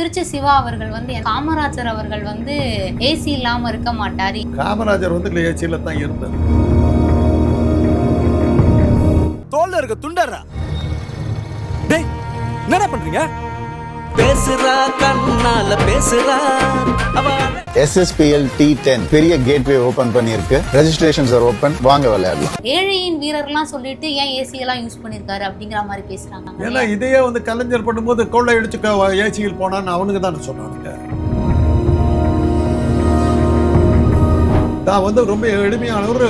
திருச்சி சிவா அவர்கள் வந்து காமராஜர் அவர்கள் வந்து ஏசி இல்லாம இருக்க மாட்டாரு. காமராஜர் வந்து ஏசியில் தான் இருந்தார். தோல்ல இருக்க துண்டறா டேய் என்னடா பண்றீங்க? பேசுறா கண்ணால பேசுறா. அவ எஸ்எஸ்பிஎல் டி டென் பெரிய கேட்வே ஓபன் பண்ணியிருக்கு. ரெஜிஸ்ட்ரேஷன்ஸ் ஆர் ஓப்பன் வாங்க விளையாடலாம். ஏழையின் வீரர்லாம் சொல்லிட்டு ஏன் ஏசி எல்லாம் யூஸ் பண்ணிருக்காரு அப்படிங்கிற மாதிரி பேசுறாங்க ஏன்னா இதையே வந்து கலைஞர் பண்ணும்போது கொள்ளை அடிச்சு ஏசியில் போனான்னு அவனுக்கு தானே சொன்னானுங்க தான் வந்து ரொம்ப எளிமையானவர்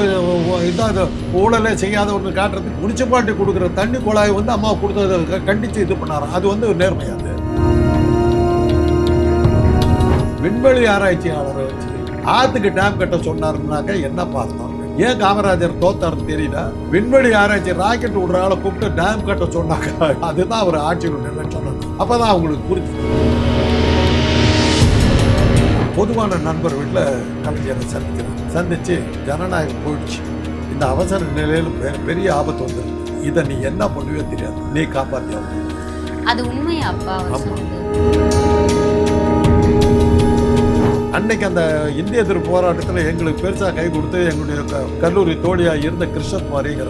இதாக ஊழலே செய்யாதவர்னு காட்டுறதுக்கு முனிசிபாலிட்டி கொடுக்குற தண்ணி குழாய் வந்து அம்மா கொடுத்ததை க- கண்டிச்சு இது பண்ணாராம். அது வந்து நேர்மையாது விண்வெளி ஆராய்ச்சியாளரை வச்சு ஆத்துக்கு டேம் கட்ட சொன்னாருன்னாக்க என்ன பார்த்தோம்? ஏன் காமராஜர் தோத்தாருன்னு தெரியல? விண்வெளி ஆராய்ச்சி ராக்கெட் விடுற ஆளை கூப்பிட்டு டேம் கட்ட சொன்னாங்க. அதுதான் அவர் ஆட்சியுடைய லட்சணம் அப்பதான் அவங்களுக்கு புரிஞ்சுது பொதுவான நண்பர் வீட்டில் கலைஞரை சந்திக்கிறேன் சந்திச்சு ஜனநாயகம் போயிடுச்சு. இந்த அவசர நிலையில் பெரிய ஆபத்து வந்துருக்கு இதை நீ என்ன பண்ணுவே தெரியாது. நீ காப்பாத்தியா அது உண்மையா அப்பா அன்னைக்கு அந்த இந்திய எதிர்ப்பு போராட்டத்தில் எங்களுக்கு பெருசாக கை கொடுத்து எங்களுடைய கல்லூரி தோழியாக இருந்த கிருஷ்ணகுமாரிங்கிற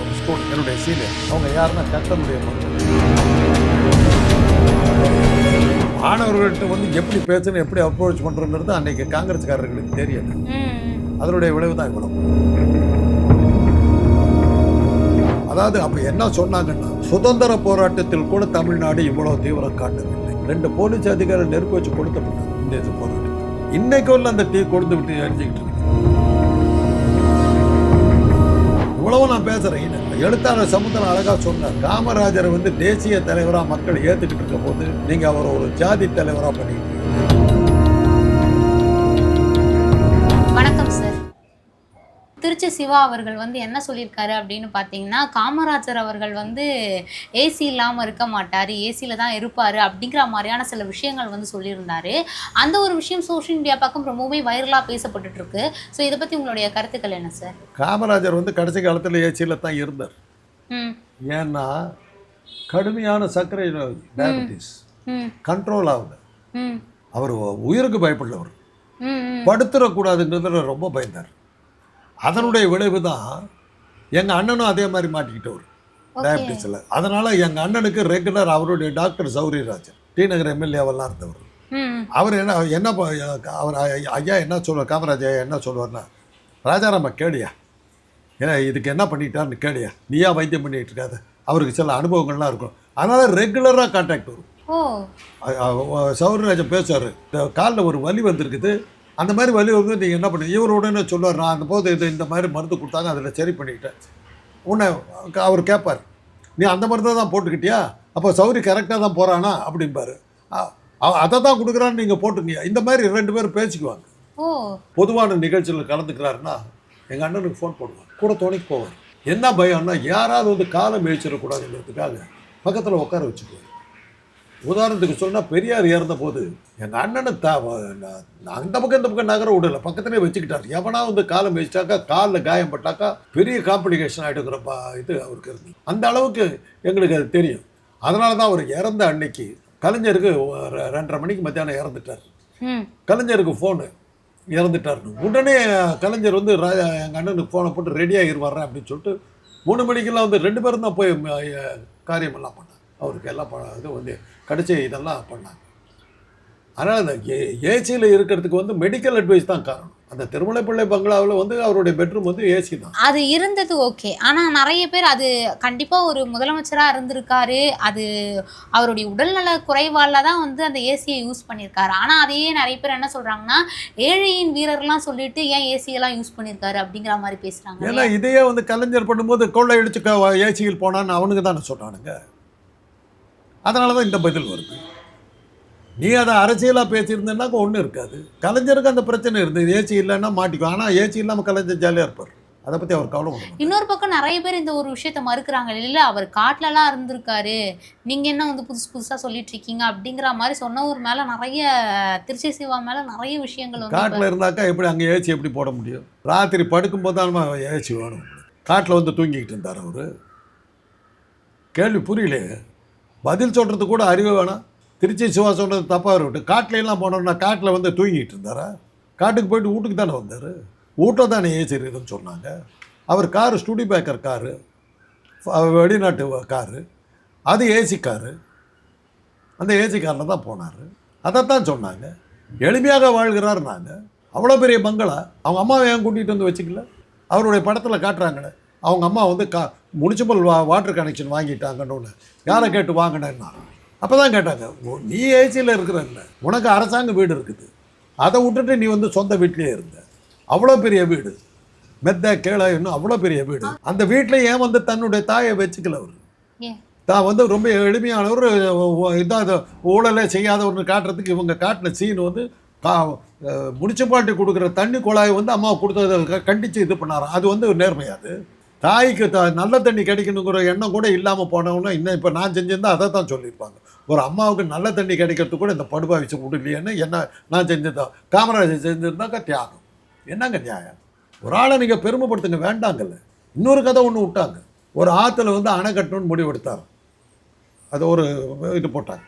ஒரு ஸ்கூல் என்னுடைய சீனியர் அவங்க யாருன்னா கட்டனுடைய மாணவர்கள்ட்ட வந்து எப்படி பேசணும் எப்படி அப்ரோச் பண்ணுறோங்கிறது அன்னைக்கு காங்கிரஸ்காரர்களுக்கு தெரியல. அதனுடைய விளைவு தான் இவ்வளவு. அதாவது அப்ப என்ன சொன்னாங்கன்னா சுதந்திர போராட்டத்தில் கூட தமிழ்நாடு இவ்வளவு தீவிரம் காட்டவில்லை. ரெண்டு போலீஸ் அதிகாரி நெருப்பு வச்சு கொடுத்தப்பட்டாங்க இந்த இது போராட்டம் இன்னைக்கு உள்ள அந்த டீ கொடுத்து விட்டு அடிச்சுக்கிட்டு இருக்கு. இவ்வளவு நான் பேசுறேன். எழுத்தாளர் சமுத்திரம் அழகா சொன்னார். காமராஜரை வந்து தேசிய தலைவரா மக்கள் ஏத்துக்கிட்டு இருக்க போது நீங்க அவரை ஒரு ஜாதி தலைவரா பண்ணிக்கிட்டு திருச்சி சிவா அவர்கள் வந்து என்ன சொல்லியிருக்காரு அப்படின்னு பார்த்தீங்கன்னா காமராஜர் அவர்கள் வந்து ஏசி இல்லாமல் இருக்க மாட்டார் ஏசியில் தான் இருப்பார் அப்படிங்கிற மாதிரியான சில விஷயங்கள் வந்து சொல்லியிருந்தாரு. அந்த ஒரு விஷயம் சோஷியல் மீடியா பக்கம் ரொம்பவுமே வைரலாக பேசப்பட்டுட்டு இருக்கு ஸோ இதை பற்றி உங்களுடைய கருத்துக்கள் என்ன சார் காமராஜர் வந்து கடைசி காலத்தில் ஏசியில் தான் இருந்தார். ஏன்னா கடுமையான சர்க்கரை நோய் டயபெட்டிஸ் கண்ட்ரோல் ஆகுது ம். அவர் உயிருக்கு ம் படுத்துடக்கூடாதுன்றதுல ரொம்ப பயந்தார். அதனுடைய விளைவு தான் எங்கள் அண்ணனும் அதே மாதிரி மாட்டிக்கிட்டவர். டயபெட்டிஸில் அதனால் எங்கள் அண்ணனுக்கு ரெகுலர் அவருடைய டாக்டர் சௌரியராஜன் டி நகர் எம்எல்ஏவெல்லாம் இருந்தவர். அவர் என்ன என்ன அவர் ஐயா என்ன சொல்லுவார் காமராஜ் ஐயா என்ன சொல்லுவார்னா ராஜாராம கேளியா ஏன்னா இதுக்கு என்ன பண்ணிட்டான்னு கேளியா நீயா வைத்தியம் பண்ணிட்டு இருக்காத. அவருக்கு சில அனுபவங்கள்லாம் இருக்கும். அதனால் ரெகுலராக கான்டாக்ட் வரும். ஓ. சௌரராஜன் பேசுவார். காலில் ஒரு வலி வந்திருக்குது. அந்த மாதிரி வலி வந்து நீங்கள் என்ன பண்ணி இவர் உடனே சொல்லுவார் நான் அந்த போது இது இந்த மாதிரி மருந்து கொடுத்தாங்க அதில் சரி பண்ணிக்கிட்டேன். உன்னை அவர் கேட்பார் நீ அந்த மருந்தை தான் போட்டுக்கிட்டியா? அப்போ சௌரி கரெக்டாக தான் போகிறானா அப்படிம்பாரு. அதை தான் கொடுக்குறான்னு நீங்கள் போட்டுங்க இந்த மாதிரி ரெண்டு பேரும் பேசிக்குவாங்க. பொதுவான நிகழ்ச்சியில் கலந்துக்கிறாருன்னா எங்கள் அண்ணனுக்கு ஃபோன் போடுவார். கூட துணைக்கு போவார். என்ன பயம்னா யாராவது வந்து காலம் மேய்ச்சிடக்கூடாதுங்கிறதுக்காக பக்கத்தில் உட்கார வச்சுக்குவார். உதாரணத்துக்கு சொன்னால் பெரியார் இறந்த போது எங்கள் அண்ணனை த அந்த பக்கம் இந்த பக்கம் நகர விடல. பக்கத்துலேயே வச்சுக்கிட்டார். எவனா வந்து காலம் வச்சிட்டாக்கா காலில் காயம் பட்டாக்கா பெரிய காம்ப்ளிகேஷன் ஆகிட்டுங்கிற பா இது அவருக்கு இருந்து. அந்த அளவுக்கு எங்களுக்கு அது தெரியும். அதனால தான் அவர் இறந்த அன்னைக்கு கலைஞருக்கு ரெண்டரை மணிக்கு மத்தியானம் இறந்துட்டார். கலைஞருக்கு ஃபோனு இறந்துட்டார்னு உடனே கலைஞர் வந்து ராஜா எங்கள் அண்ணனுக்கு ஃபோனை போட்டு ரெடியாக வர்றேன் அப்படின்னு சொல்லிட்டு மூணு மணிக்கெல்லாம் வந்து ரெண்டு பேரும் தான் போய் காரியமெல்லாம் பண்ணாங்க. அவருக்கு எல்லாம் இது வந்து கடைசி இதெல்லாம் பண்ணாங்க. அதனால் அந்த ஏ ஏசியில் இருக்கிறதுக்கு வந்து மெடிக்கல் அட்வைஸ் தான் காரணம். அந்த திருமலைப்பிள்ளை பங்களாவில் வந்து அவருடைய பெட்ரூம் வந்து ஏசி தான். அது இருந்தது ஓகே ஆனால் நிறைய பேர் அது கண்டிப்பாக ஒரு முதலமைச்சராக இருந்திருக்காரு. அது அவருடைய உடல்நல குறைவால தான் வந்து அந்த ஏசியை யூஸ் பண்ணியிருக்காரு. ஆனால் அதையே நிறைய பேர் என்ன சொல்கிறாங்கன்னா ஏழையின் வீரர்லாம் சொல்லிட்டு ஏன் ஏசியெல்லாம் யூஸ் பண்ணியிருக்காரு அப்படிங்கிற மாதிரி பேசுகிறாங்க ஏன்னா இதையே வந்து கலைஞர் பண்ணும்போது கொள்ளை அடிச்சு ஏசியில் போனான்னு அவனுக்கு தானே சொன்னானுங்க அதனால தான் இந்த பதில் வருது. நீ அதை அரசியலாக பேசியிருந்தேன்னாக்க ஒன்றும் இருக்காது. கலைஞருக்கு அந்த பிரச்சனை இருந்தது. ஏசி இல்லைன்னா மாட்டிக்கும் ஆனால் ஏசி இல்லாமல் கலைஞர் ஜாலியாக இருப்பார். அதை பற்றி அவர் மாட்டார். இன்னொரு பக்கம் நிறைய பேர் இந்த ஒரு விஷயத்த மறுக்கிறாங்க. இல்லை அவர் காட்டிலலாம் இருந்திருக்காரு. நீங்கள் என்ன வந்து புதுசு புதுசாக சொல்லிட்டு இருக்கீங்க? அப்படிங்கிற மாதிரி சொன்னவர் மேலே நிறைய திருச்சி சிவா மேலே நிறைய விஷயங்கள் வந்து காட்டில் இருந்தாக்கா எப்படி அங்கே ஏசி எப்படி போட முடியும்? ராத்திரி படுக்கும்போது தான் ஏசி வேணும். காட்டில் வந்து தூங்கிக்கிட்டு இருந்தார் அவர். கேள்வி புரியலையே. பதில் சொல்கிறதுக்கு கூட அறிவு வேணாம். திருச்சி சிவா சொல்கிறது தப்பாக இருக்கட்டும். காட்டுல எல்லாம் போனோம்னா காட்டில் வந்து தூங்கிட்டு இருந்தாரா? காட்டுக்கு போயிட்டு வீட்டுக்கு தானே வந்தார்? வீட்டில் தானே ஏசி இருக்குதுன்னு சொன்னாங்க. அவர் காரு ஸ்டுடி பேக்கர் காரு வெளிநாட்டு காரு அது ஏசி காரு. அந்த ஏசி காரில் தான் போனார். அதைத்தான் சொன்னாங்க. எளிமையாக வாழ்கிறார் நாங்கள் அவ்வளோ பெரிய பங்களா. அவங்க அம்மாவை ஏன் கூட்டிகிட்டு வந்து வச்சுக்கல? அவருடைய படத்தில் காட்டுறாங்களே. அவங்க அம்மா வந்து கா முனிசிபல் வா வாட்டர் கனெக்ஷன் வாங்கிட்டாங்கன்னு ஒன்று யாரை கேட்டு வாங்கினேன்னா? அப்போ தான் கேட்டாங்க "ஓ, நீ ஏசியில் இருக்கிறல்ல. உனக்கு அரசாங்க வீடு இருக்குது. அதை விட்டுட்டு நீ வந்து சொந்த வீட்லேயே இருந்த. அவ்வளோ பெரிய வீடு. மெத்த இன்னும் அவ்வளோ பெரிய வீடு. அந்த வீட்டில் ஏன் வந்து தன்னுடைய தாயை வச்சுக்கல அவர்? தான் வந்து ரொம்ப எளிமையானவர் இதாக ஊழலே செய்யாதவர்னு காட்டுறதுக்கு இவங்க காட்டின சீன் வந்து கா முனிசிபாலிட்டி கொடுக்குற தண்ணி குழாய் வந்து அம்மா கொடுத்ததை கண்டித்து இது பண்ணாராம். அது வந்து நேர்மையாது தாய்க்கு த நல்ல தண்ணி கிடைக்கணுங்கிற எண்ணம் கூட இல்லாமல் போனவங்கன்னா இன்னும் இப்போ நான் செஞ்சிருந்தா அதை தான் சொல்லியிருப்பாங்க. ஒரு அம்மாவுக்கு நல்ல தண்ணி கிடைக்கிறதுக்கு கூட இந்த படுபா வச்சு விடலையேன்னு என்ன நான் செஞ்சதான் காமராஜர் செஞ்சிருந்தாக்க தியாகம். என்னங்க நியாயம்? ஒரு ஆளை நீங்கள் பெருமைப்படுத்துங்க வேண்டாங்கல்ல. இன்னொரு கதை ஒன்று விட்டாங்க. ஒரு ஆற்றுல வந்து அணை கட்டணும்னு முடிவெடுத்தார் அது ஒரு இது போட்டாங்க.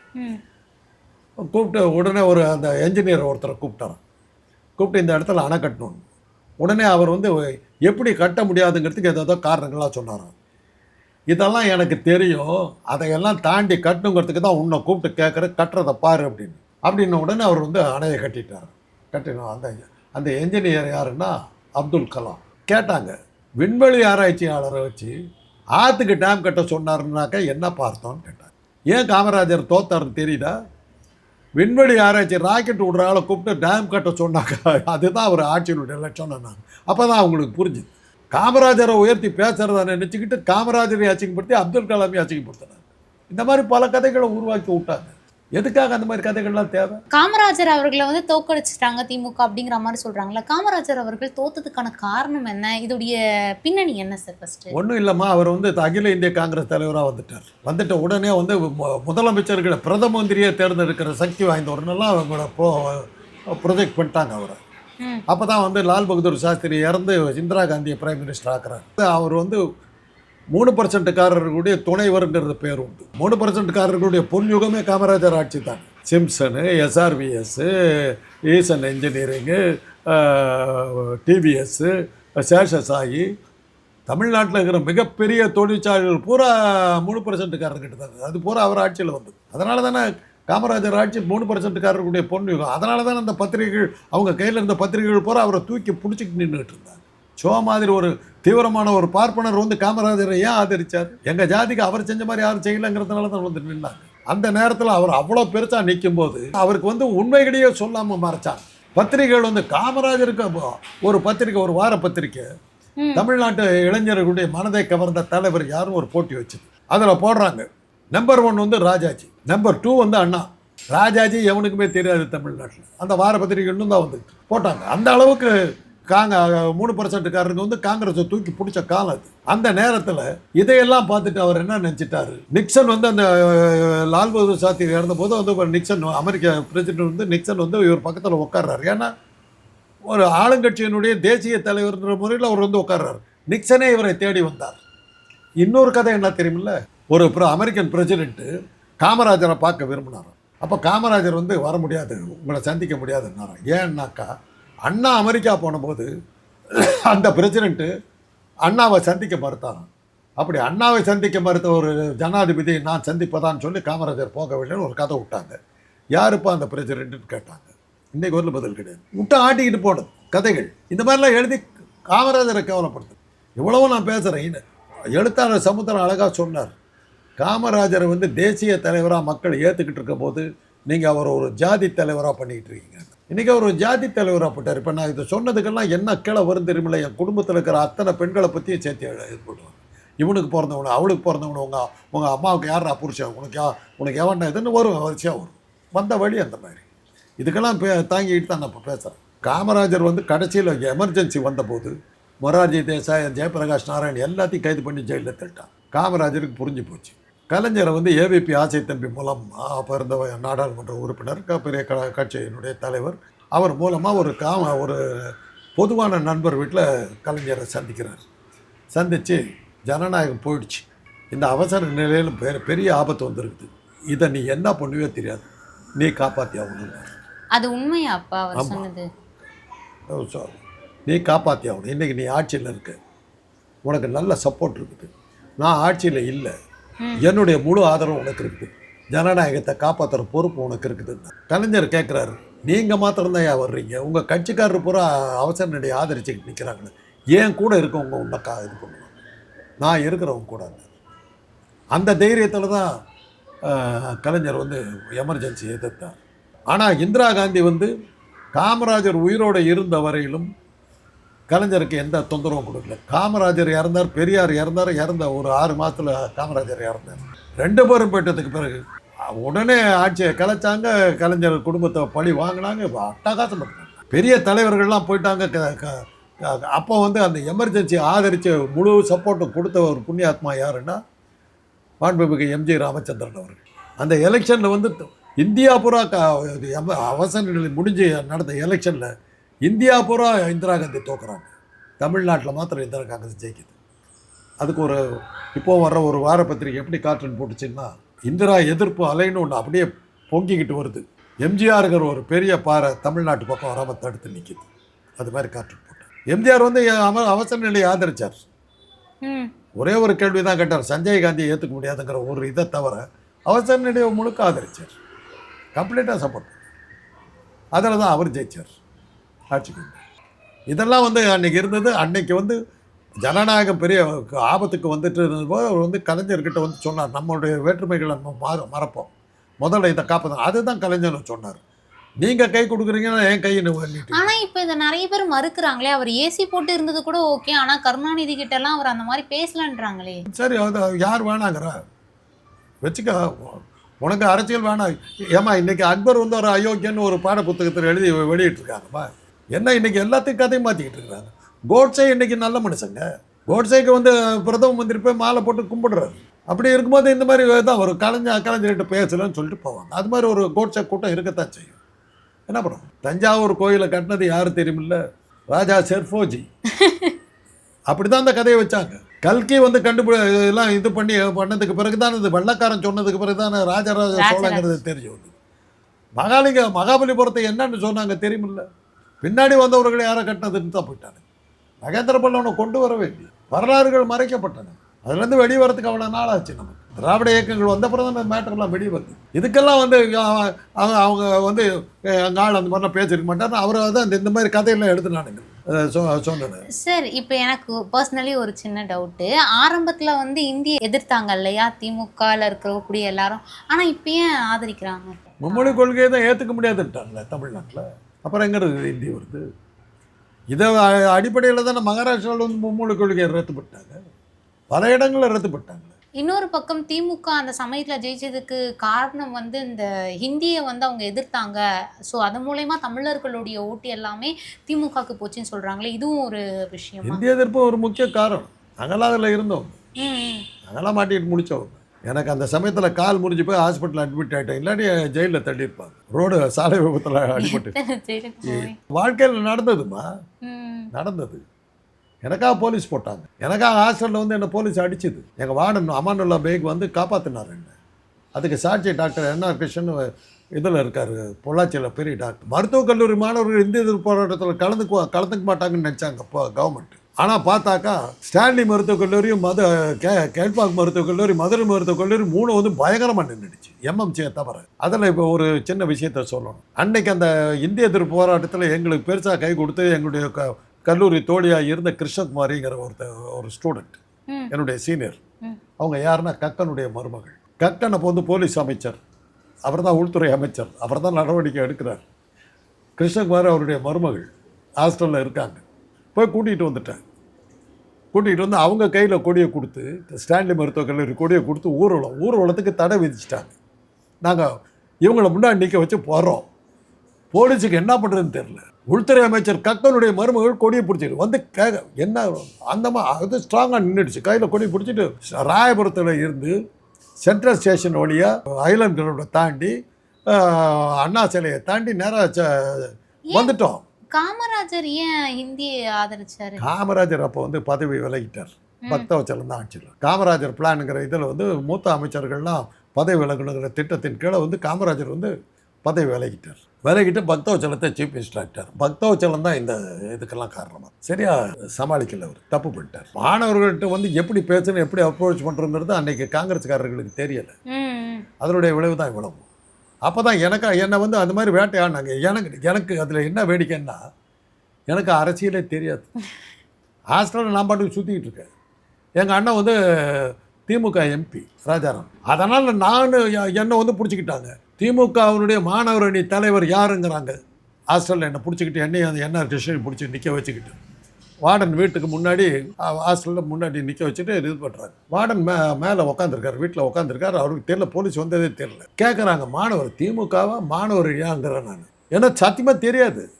கூப்பிட்டு உடனே ஒரு அந்த என்ஜினியர் ஒருத்தரை கூப்பிட்டாராம். கூப்பிட்டு இந்த இடத்துல அணை கட்டணும் உடனே அவர் வந்து எப்படி கட்ட முடியாதுங்கிறதுக்கு ஏதோ காரணங்களாக சொன்னாராம். இதெல்லாம் எனக்கு தெரியும். அதையெல்லாம் தாண்டி கட்டணுங்கிறதுக்கு தான் உன்னை கூப்பிட்டு கேட்குற கட்டுறதை பாரு அப்படின்னு. அப்படின்ன உடனே அவர் வந்து அணையை கட்டிட்டார். கட்டினோம் அந்த அந்த என்ஜினியர் யாருன்னா அப்துல் கலாம். கேட்டாங்க விண்வெளி ஆராய்ச்சியாளரை வச்சு ஆற்றுக்கு டேம் கட்ட சொன்னாருனாக்கா என்ன பார்த்தோன்னு கேட்டாங்க. ஏன் காமராஜர் தோத்தாருன்னு தெரியுதா? விண்வெளி ஆராய்ச்சி ராக்கெட் விடுற ஆளை கூப்பிட்டு டேம் கட்ட சொன்னாங்க. அதுதான் அவர் ஆட்சியினுடைய லட்சணம் நான் அப்போ தான் அவங்களுக்கு புரிஞ்சுது. காமராஜரை உயர்த்தி பேசுகிறத நினச்சிக்கிட்டு காமராஜரை அச்சிங்கப்படுத்தி அப்துல் கலாமை அச்சிங்கப்படுத்தினாங்க இந்த மாதிரி பல கதைகளை உருவாக்கி விட்டாங்க. எதுக்காக அந்த மாதிரி கதைகள்லாம் தேவை? காமராஜர் அவர்களை வந்து தோக்கடிச்சிட்டாங்க திமுக அப்படிங்கிற மாதிரி சொல்றாங்கல்ல. காமராஜர் அவர்கள் தோத்ததுக்கான காரணம் என்ன? இதோடைய பின்னணி என்ன சார் ஃபர்ஸ்ட் ஒன்றும் இல்லைம்மா அவர் வந்து அகில இந்திய காங்கிரஸ் தலைவராக வந்துட்டார். வந்துட்ட உடனே வந்து முதலமைச்சர்களை பிரதம மந்திரியை தேர்ந்தெடுக்கிற சக்தி வாய்ந்தவர்னெல்லாம் அவங்கள ப்ரோ ப்ரொஜெக்ட் பண்ணிட்டாங்க அவரை. அப்போ தான் வந்து லால் பகதூர் சாஸ்திரி இறந்து இந்திரா காந்தியை பிரைம் மினிஸ்டர் ஆக்குறாரு. அவர் வந்து மூணு பர்சன்ட்காரர்களுடைய துணைவருங்கிறது பேர் உண்டு. மூணு பர்சன்ட்காரர்களுடைய பொன்யுகமே காமராஜர் ஆட்சி தான். Simpson SRVS Easun engineering TVS Seshasayee தமிழ்நாட்டில் இருக்கிற மிகப்பெரிய தொழிற்சாலைகள் பூரா மூணு பர்சன்ட்காரர்கிட்ட தான் அது பூரா அவர் ஆட்சியில் வந்தது. அதனால தானே காமராஜர் ஆட்சி மூணு பர்சன்ட்காரர்களுடைய பொன்யுகம். அதனால தானே அந்த பத்திரிகைகள் அவங்க கையில் இருந்த பத்திரிகைகள் பூரா அவரை தூக்கி பிடிச்சிட்டு நின்றுட்டு இருந்தாங்க. சோ மாதிரி ஒரு தீவிரமான ஒரு பார்ப்பனர் வந்து காமராஜரை ஏன் ஆதரிச்சார்? எங்கள் ஜாதிக்கு அவர் செஞ்ச மாதிரி யாரும் செய்யலைங்கிறதுனால தான் வந்து நின்னாங்க. அந்த நேரத்தில் அவர் அவ்வளோ பெருசாக நிற்கும்போது அவருக்கு வந்து உண்மைகளையே சொல்லாமல் மறைச்சாங்க. பத்திரிகைகள் வந்து காமராஜருக்கு ஒரு பத்திரிக்கை ஒரு வார பத்திரிக்கை ம். தமிழ்நாட்டு இளைஞர்களுடைய மனதை கவர்ந்த தலைவர் யாரும் ஒரு போட்டி வச்சது. அதில் போடுறாங்க. நம்பர் ஒன் வந்து ராஜாஜி. நம்பர் டூ வந்து அண்ணா. ராஜாஜி எவனுக்குமே தெரியாது தமிழ்நாட்டில். அந்த வார பத்திரிகை இன்னும் தான் வந்து போட்டாங்க. அந்த அளவுக்கு காங்க மூணு பர்சன்ட்காரருக்கு வந்து காங்கிரஸை தூக்கி பிடிச்ச காலம் அது. அந்த நேரத்தில் இதையெல்லாம் பார்த்துட்டு அவர் என்ன நினச்சிட்டாரு? நிக்சன் வந்து அந்த லால் பகதூர் சாஸ்திரி இறந்தபோது வந்து நிக்சன் அமெரிக்க பிரசிடென்ட் வந்து நிக்சன் வந்து இவர் பக்கத்தில் உட்கார்றாரு ஏன்னா ஒரு ஆளுங்கட்சியினுடைய தேசிய தலைவர்ன்ற முறையில் அவர் வந்து உட்கார்றாரு நிக்சனே இவரை தேடி வந்தார். இன்னொரு கதை என்ன தெரியுமில்ல? ஒரு அமெரிக்கன் பிரசிடென்ட்டு காமராஜரை பார்க்க விரும்பினார் அப்போ காமராஜர் வந்து வர முடியாது உங்களை சந்திக்க முடியாதுன்னாராம். ஏன்னாக்கா அண்ணா அமெரிக்கா போனபோது அந்த பிரசிடெண்ட்டு அண்ணாவை சந்திக்க மறுத்தாராம் அப்படி அண்ணாவை சந்திக்க மறுத்த ஒரு ஜனாதிபதி நான் சந்திப்பதான்னு சொல்லி காமராஜர் போகவில்லைன்னு ஒரு கதை விட்டாங்க. யாருப்பா அந்த பிரசிடென்ட்னு கேட்டாங்க. இன்றைக்கு ஒரு பதில் கிடையாது. விட்டு ஆட்டிக்கிட்டு போனது கதைகள். இந்த மாதிரிலாம் எழுதி காமராஜரை கேவலப்படுத்து. இவ்வளவு நான் பேசுகிறேன் எழுத்தாளர் சமுத்திரம் அழகாக சொன்னார் காமராஜரை வந்து தேசிய தலைவராக மக்கள் ஏற்றுக்கிட்டு இருக்கும் போது நீங்கள் அவர் ஒரு ஜாதி தலைவராக பண்ணிக்கிட்டு இருக்கீங்க. இன்றைக்கி அவர் ஒரு ஜாதி தலைவராக போட்டார். இப்போ நான் இதை சொன்னதுக்கெல்லாம் என்ன கீழே வரும் தெரியுமில்ல? என் குடும்பத்தில் இருக்கிற அத்தனை பெண்களை பற்றியும் சேர்த்து எழு- இது இவனுக்கு பிறந்தவனு அவளுக்கு பிறந்தவனு உங்கள் உங்கள் அம்மாவுக்கு யாரா புருஷன்? உனக்கு யா உனக்கு எவன்டா இதுன்னு வரும் வரிசையாக வரும். வந்த வழி அந்த மாதிரி. இதுக்கெல்லாம் பே தாங்கிட்டு தான் நான் இப்போ பேசுகிறேன் காமராஜர் வந்து கடைசியில் எமர்ஜென்சி வந்தபோது மொரார்ஜி தேசாய் ஜெயபிரகாஷ் நாராயண் எல்லாத்தையும் கைது பண்ணி ஜெயிலில் தள்ளிட்டான். காமராஜருக்கு புரிஞ்சு போச்சு. கலைஞரை வந்து ஏவிபி ஆசை தம்பி மூலம் இருந்த நாடாளுமன்ற உறுப்பினர் க- பெரிய க கட்சியினுடைய தலைவர். அவர் மூலமாக ஒரு காம ஒரு பொதுவான நண்பர் வீட்டில் கலைஞரை சந்திக்கிறார். சந்தித்து ஜனநாயகம் போயிடுச்சு. இந்த அவசர நிலையில் பெ- பெரிய ஆபத்து வந்திருக்குது. இதை நீ என்ன பண்ணுவே தெரியாது. நீ காப்பாற்றி ஆகணும் அது உண்மையா அப்பா. சொன்னது? நீ காப்பாற்றி ஆகணும் இன்றைக்கி நீ ஆட்சியில் இருக்க. உனக்கு நல்ல சப்போர்ட் இருக்குது. நான் ஆட்சியில் இல்லை. என்னுடைய முழு ஆதரவு உனக்கு இருக்குது. ஜனநாயகத்தை காப்பாற்றுற பொறுப்பு உனக்கு இருக்குதுன்னு. கலைஞர் கேட்குறாரு நீங்கள் மாத்திரம்தான் ஏன் வர்றீங்க. உங்கள் கட்சிக்காரர் பூரா அவசர நிலையை ஆதரிச்சுக்கிட்டு நிற்கிறாங்களே ஏன் கூட இருக்கவங்க உன்னக்கா இது பண்ணுவாங்க? நான் இருக்கிறவங்க கூட அந்த தைரியத்தில் தான் ஆஹ், கலைஞர் வந்து எமர்ஜென்சி எதிர்த்தார். ஆனால் இந்திரா காந்தி வந்து காமராஜர் உயிரோடு இருந்த வரையிலும் கலைஞருக்கு எந்த தொந்தரவும் கொடுக்கல. காமராஜர் இறந்தார் பெரியார் இறந்தார் இறந்த ஒரு ஆறு மாதத்தில் காமராஜர் இறந்தார். ரெண்டு பேரும் போயிட்டதுக்கு பிறகு உடனே ஆட்சியை கலைச்சாங்க கலைஞர் குடும்பத்தை பழி வாங்கினாங்க அட்டகாசம் பெரிய தலைவர்கள்லாம் போயிட்டாங்க க- க- அப்போ வந்து அந்த எமர்ஜென்சி ஆதரித்து முழு சப்போர்ட்டும் கொடுத்த ஒரு புண்ணியாத்மா யாருன்னா மாண்புமிகு எம்ஜி ராமச்சந்திரன் அவர்கள். அந்த எலெக்ஷனில் வந்து இந்தியா பூரா க எம- அவசர நிலை முடிஞ்சு நடந்த எலெக்ஷனில் இந்தியா பூரா இந்திரா காந்தி தோக்குறாங்க. தமிழ்நாட்டில் மாத்திரம் இந்திரா காங்கிரஸ் ஜெயிக்குது. அதுக்கு ஒரு இப்போ வர்ற ஒரு வார பத்திரிகை எப்படி கார்ட்டூன் போட்டுச்சுன்னா இந்திரா எதிர்ப்பு அலைன்னு ஒன்று அப்படியே பொங்கிக்கிட்டு வருது. எம்ஜிஆருங்கிற ஒரு பெரிய பாறை தமிழ்நாட்டு பக்கம் வராமல் தடுத்து நிற்கிது அது மாதிரி கார்ட்டூன் போட்டேன். எம்ஜிஆர் வந்து அவ அவசர நிலையை ஆதரிச்சார். ம். ஒரே ஒரு கேள்வி தான் கேட்டார். சஞ்சய் காந்தியை ஏற்றுக்க முடியாதுங்கிற ஒரு இதை தவிர அவசர நிலையை முழுக்க ஆதரிச்சார். கம்ப்ளீட்டாக சப்போர்ட் அதில் தான் அவர் ஜெயிச்சார். ஆட்சிக்கு. இதெல்லாம் வந்து அன்னைக்கு இருந்தது. அன்னைக்கு வந்து ஜனநாயகம் பெரிய ஆபத்துக்கு வந்துட்டு இருந்தபோது அவர் வந்து கலைஞர்கிட்ட வந்து சொன்னார். நம்மளுடைய வேற்றுமைகளை நம்ம மாற மறப்போம். முதல்ல இதை காப்பது அதுதான் கலைஞர் சொன்னார். நீங்கள் கை கொடுக்குறீங்கன்னா என் நீட்டு ஆனா இப்ப இதை நிறைய பேர் மறுக்கிறாங்களே. அவர் ஏசி போட்டு இருந்தது கூட ஓகே ஆனா கருணாநிதி கிட்ட எல்லாம் அவர் அந்த மாதிரி பேசலன்றாங்களே. சரி அது யார் வேணாங்கிறா. வச்சுக்க. உனக்கு அரசியல் வேணாம். ஏமா இன்னைக்கு அக்பர் வந்து ஒரு அயோக்கியன்னு ஒரு பாட புத்தகத்தில் எழுதி வெளியிட்டிருக்காங்கம்மா. என்ன இன்னைக்கு எல்லாத்தையும் கதையும் மாற்றிக்கிட்டு இருக்கிறாங்க? கோட்ஸே இன்னைக்கு நல்ல மனுஷங்க. கோட்ஸேக்கு வந்து பிரதம மந்திரி போய் மாலை போட்டு கும்பிடுறாரு. அப்படி இருக்கும்போது இந்த மாதிரி தான் ஒரு கலைஞர் கலைஞர்கிட்ட பேசலன்னு சொல்லிட்டு போவாங்க. அது மாதிரி ஒரு கோட்ஸே கூட்டம் இருக்கத்தான் செய்யும். என்ன பண்ணும் தஞ்சாவூர் கோயிலை கட்டினது யாரு தெரியுமில்ல? ராஜா செர்ஃபோஜி. அப்படிதான் அந்த கதையை வச்சாங்க. கல்கி வந்து கண்டுபிடி எல்லாம் இது பண்ணி பண்ணதுக்கு பிறகு தான் இது வெள்ளக்காரன் சொன்னதுக்கு பிறகு தான் ராஜராஜ சோழங்கிறது தெரிஞ்சு மகாலிங்க மகாபலிபுரத்தை என்னன்னு சொன்னாங்க தெரியுமில்ல? பின்னாடி வந்தவர்கள் யாரை கட்டினதுன்னு தான் போயிட்டாங்க மகேந்திர பல்லவனை கொண்டு வர வேண்டி வரலாறுகள் மறைக்கப்பட்டன. அதுலேருந்து வெளியே வரதுக்கு அவ்வளோ நாள் ஆச்சு நமக்கு. திராவிட இயக்கங்கள் வந்த பிறகு அந்த மேட்டர்லாம் வெளியே வருது இதுக்கெல்லாம் வந்து அவ- அவங்க அவங்க வந்து எங்கள் ஆள் அந்த மாதிரிலாம் பேசிருக்க மாட்டார் அவர் தான் இந்த- இந்த மாதிரி கதையெல்லாம் சொன்னது. சார் இப்போ எனக்கு பர்சனலி ஒரு சின்ன டவுட்டு ஆரம்பத்தில் வந்து இந்தியை எதிர்த்தாங்க இல்லையா? திமுகவில் இருக்கக்கூடிய எல்லாரும். ஆனால் இப்போ ஏன் ஆதரிக்கிறாங்க? மும்மொழி கொள்கையை தான் ஏற்றுக்க முடியாதுன்ட்டாங்களே தமிழ்நாட்டில். அப்புறம் எங்கிறது இந்தி வருது. இதை அடிப்படையில் தானே மகாராஷ்டிராவில் வந்து மும்மொழி கொள்கையை ரத்து பண்ணிட்டாங்க. பல இடங்களில் ரத்து பண்ணிட்டாங்க. இன்னொரு பக்கம் திமுக அந்த சமயத்தில் ஜெயிச்சதுக்கு காரணம் வந்து இந்த ஹிந்தியை வந்து அவங்க எதிர்த்தாங்க. ஸோ அது மூலயமா தமிழர்களுடைய ஓட்டு எல்லாமே திமுகக்கு போச்சுன்னு சொல்கிறாங்களே இதுவும் ஒரு விஷயமா? இந்திய எதிர்ப்பு ஒரு முக்கிய காரணம். நாங்களாம் அதில் இருந்தோம். நாங்களாம் மாட்டிட்டு முடித்தவங்க எனக்கு அந்த சமயத்தில் கால் முறிஞ்சு போய் ஹாஸ்பிட்டல் அட்மிட் ஆகிட்டேன் இல்லாட்டி ஜெயிலில் தள்ளியிருப்பாங்க. ரோடு சாலை விபத்தில் அடிபட்டு. வாழ்க்கையில் நடந்ததுமா. நடந்தது. எனக்காக போலீஸ் போட்டாங்க. எனக்காக ஹாஸ்டலில் வந்து என்னை போலீஸ் அடிச்சுது. எங்கள் வார்டன் அமானுல்லா பேக் வந்து காப்பாற்றினார் என்ன. அதுக்கு சாட்சி டாக்டர் என்ஆர் கிருஷ்ணன் இதில் இருக்கார். பொள்ளாச்சியில் பெரிய டாக்டர். மருத்துவக் கல்லூரி மாணவர்கள் இந்திய எதிர்ப்பு போராட்டத்தில் கலந்து கலந்துக்க மாட்டாங்கன்னு நினச்சாங்க கவர்மெண்ட் ஆனால் பார்த்தாக்கா ஸ்டான்லி மருத்துவக் கல்லூரியும் மது கே கேட்பாக் மருத்துவக் கல்லூரி மதுரை மருத்துவக் கல்லூரி மூணு வந்து பயங்கரமாக நின்றுடுச்சு எம்எம்சியை தவிர. அதில் இப்போ ஒரு சின்ன விஷயத்த சொல்லணும். அன்னைக்கு அந்த இந்திய எதிர்ப்பு போராட்டத்தில் எங்களுக்கு பெருசாக கை கொடுத்து எங்களுடைய க கல்லூரி தோழியாக இருந்த கிருஷ்ணகுமாரிங்கிற ஒருத்த ஒரு ஸ்டூடெண்ட். என்னுடைய சீனியர். அவங்க யாருன்னா கக்கனுடைய மருமகள். கக்கன் அப்போ வந்து போலீஸ் அமைச்சர். அவர் தான் உள்துறை அமைச்சர். அவர் தான் நடவடிக்கை எடுக்கிறார். கிருஷ்ணகுமார் அவருடைய மருமகள் ஹாஸ்டலில் இருக்காங்க. போய் கூட்டிகிட்டு வந்துட்டேன். கூட்டிகிட்டு வந்து அவங்க கையில் கொடியை கொடுத்து ஸ்டான்லி மருத்துவக் கல்லூரி கொடியை கொடுத்து ஊர்வலம் ஊர்வலத்துக்கு தடை விதிச்சிட்டாங்க. நாங்கள் இவங்கள முன்னாடி நிற்க வச்சு போகிறோம் போலீஸுக்கு என்ன பண்ணுறதுன்னு தெரியல. உள்துறை அமைச்சர் கக்கனுடைய மருமகள் கொடியை பிடிச்சிட்டு வந்து கேட்க என்ன அந்த மா அது ஸ்ட்ராங்காக நின்றுடுச்சு கையில் கொடியை பிடிச்சிட்டு ராயபுரத்தில் இருந்து சென்ட்ரல் ஸ்டேஷன் வழியாக ஐலண்ட் கிரவுண்டை தாண்டி அண்ணா சிலையை தாண்டி நேராக வந்துட்டோம். காமராஜர் ஏன் ஹிந்தியை ஆதரிச்சாரு? காமராஜர் அப்போ வந்து பதவி விலகிட்டார். பக்தவச்சலம் தான் ஆட்சியில். காமராஜர் பிளானுங்கிற இதில் வந்து மூத்த அமைச்சர்கள்லாம் பதவி விலகணுங்கிற திட்டத்தின் கீழே வந்து காமராஜர் வந்து பதவி விலகிட்டார். விலகிட்டு பக்தவச்சலத்தை சீஃப் மினிஸ்டர் ஆகிட்டார் பக்தவச்சலம் தான் இந்த இதுக்கெல்லாம் காரணமாக சரியா சமாளிக்கல அவர். தப்பு பண்ணிட்டார். மாணவர்கள்ட்ட வந்து எப்படி பேசணும் எப்படி அப்ரோச் பண்ணுறதுங்கிறது அன்னைக்கு காங்கிரஸ்காரர்களுக்கு தெரியலை. அதனுடைய விளைவு தான் இவ்வளவு. அப்போ தான் எனக்கு என்னை வந்து அந்த மாதிரி வேட்டையாடினாங்க. எனக்கு எனக்கு அதில் என்ன வேடிக்கைன்னா எனக்கு அரசியலே தெரியாது. ஹாஸ்டலில் நான் பாட்டுக்கு சுற்றிக்கிட்டு இருக்கேன். எங்கள் அண்ணன் வந்து திமுக எம்பி ராஜாராம். அதனால் நான் என்னை வந்து பிடிச்சிக்கிட்டாங்க. திமுகவினுடைய மாணவர் அணி தலைவர் யாருங்கிறாங்க? ஹாஸ்டலில் என்னை பிடிச்சிக்கிட்டு என்னையும் அந்த என்ன டிசிஷன் பிடிச்சி நிற்க வச்சுக்கிட்டு. வார்டன் வீட்டுக்கு முன்னாடி ஹாஸ்டலில் முன்னாடி நிற்க வச்சுட்டு இது பண்ணுறாங்க வார்டன் மே மேலே உட்காந்துருக்காரு வீட்டில் உட்காந்துருக்காரு அவருக்கு தெரியல போலீஸ் வந்ததே தெரியல. கேட்குறாங்க மாணவர் திமுகவா மாணவர் ஏங்கிறேன் நான். ஏன்னா சத்தியமாக தெரியாது.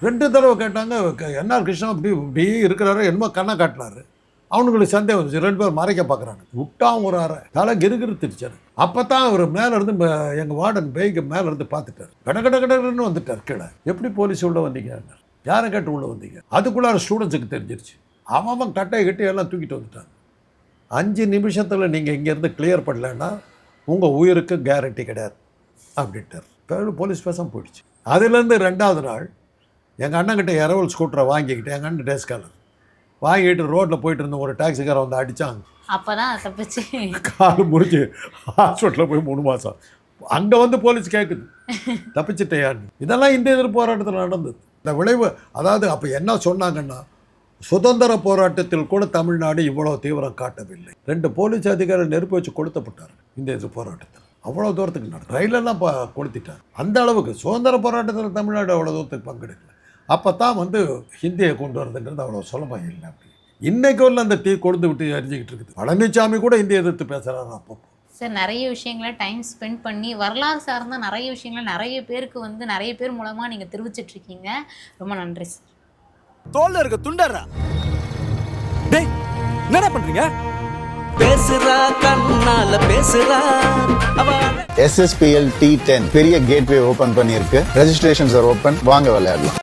ரெண்டு தடவை கேட்டாங்க க- என்ஆர் கிருஷ்ணா இப்படி இப்படி இருக்கிறாரு என்னமோ கண்ணை காட்டினாரு. அவனுங்களுக்கு சந்தேகம் வந்துச்சு. ரெண்டு பேரும் மறைக்க பார்க்குறாங்க விட்டான் ஒரு அறை. தலை கிருகிரு அப்போ தான் அவர் மேலேருந்து எங்கள் வார்டன் பைக்கு மேலேருந்து பார்த்துட்டார் கட கட கடன்னு வந்துட்டார் கீழே. எப்படி போலீஸ் உள்ளே வந்தீங்க? யாரை கேட்டு உள்ளே வந்தீங்க? அதுக்குள்ளார ஸ்டூடெண்ட்ஸுக்கு தெரிஞ்சிருச்சு. அவன் கட்டையை கட்டி எல்லாம் தூக்கிட்டு வந்துட்டாங்க அஞ்சு நிமிஷத்தில் நீங்கள் இங்கேருந்து கிளியர் பண்ணலைன்னா உங்கள் உயிருக்கு கேரண்டி கிடையாது அப்படின்ட்டார். போலீஸ் பேசாமல் போயிடுச்சு. அதுலேருந்து ரெண்டாவது நாள் எங்கள் அண்ணன்கிட்ட இரவல் ஸ்கூட்டரை வாங்கிக்கிட்டு எங்கள் அண்ணன் டேஸ்காலர் வாங்கிட்டு ரோட்டில் போயிட்டு இருந்த ஒரு டாக்ஸிக்காரன் வந்து அடித்தாங்க அப்பதான் தப்பிச்சு. கால் முறிஞ்சு ஹாஸ்பிட்டலில் போய் மூணு மாதம் அங்கே வந்து போலீஸ் கேட்குது தப்பிச்சிட்டேயான்னு. இதெல்லாம் இந்த எதிர்ப்பு போராட்டத்தில் நடந்தது. இந்த விளைவு அதாவது அப்போ என்ன சொன்னாங்கன்னா சுதந்திர போராட்டத்தில் கூட தமிழ்நாடு இவ்வளோ தீவிரம் காட்டவில்லை. ரெண்டு போலீஸ் அதிகாரிகள் நெருப்பு வச்சு கொளுத்தப்பட்டார் இந்த இது போராட்டத்தில். அவ்வளோ தூரத்துக்கு நடக்கும் ரயிலெல்லாம் ப கொளுத்திட்டார். அந்த அளவுக்கு சுதந்திர போராட்டத்தில் தமிழ்நாடு அவ்வளோ தூரத்துக்கு பங்கெடுக்கல. அப்போ தான் வந்து ஹிந்தியை கொண்டு வரதுங்கிறது அவ்வளோ சுலபம் இல்லை அப்படி. இன்னைக்கு உள்ள அந்த தீ கொழுந்து விட்டு எரிஞ்சிக்கிட்டு இருக்குது. பழனிசாமி கூட இந்திய எதிர்த்து பேசுகிறாரு அப்போ சார் நிறைய விஷயங்களை டைம் ஸ்பெண்ட் பண்ணி வரலாறு சார்ந்த நிறைய விஷயங்களை நிறைய பேருக்கு வந்து நிறைய பேர் மூலமா நீங்க தெரிவிச்சிட்டு இருக்கீங்க. ரொம்ப நன்றி சார். தோல்ல இருக்க துண்டர்றா டேய் என்னடா பண்றீங்க? பேசுறா கண்ணால பேசுறா அவ எஸ்எஸ்பிஎல் டி டென் பெரிய கேட்வே ஓபன் பண்ணியிருக்கு. ரெஜிஸ்ட்ரேஷன்ஸ் ஆர் ஓப்பன் வாங்க விளையாடலாம்.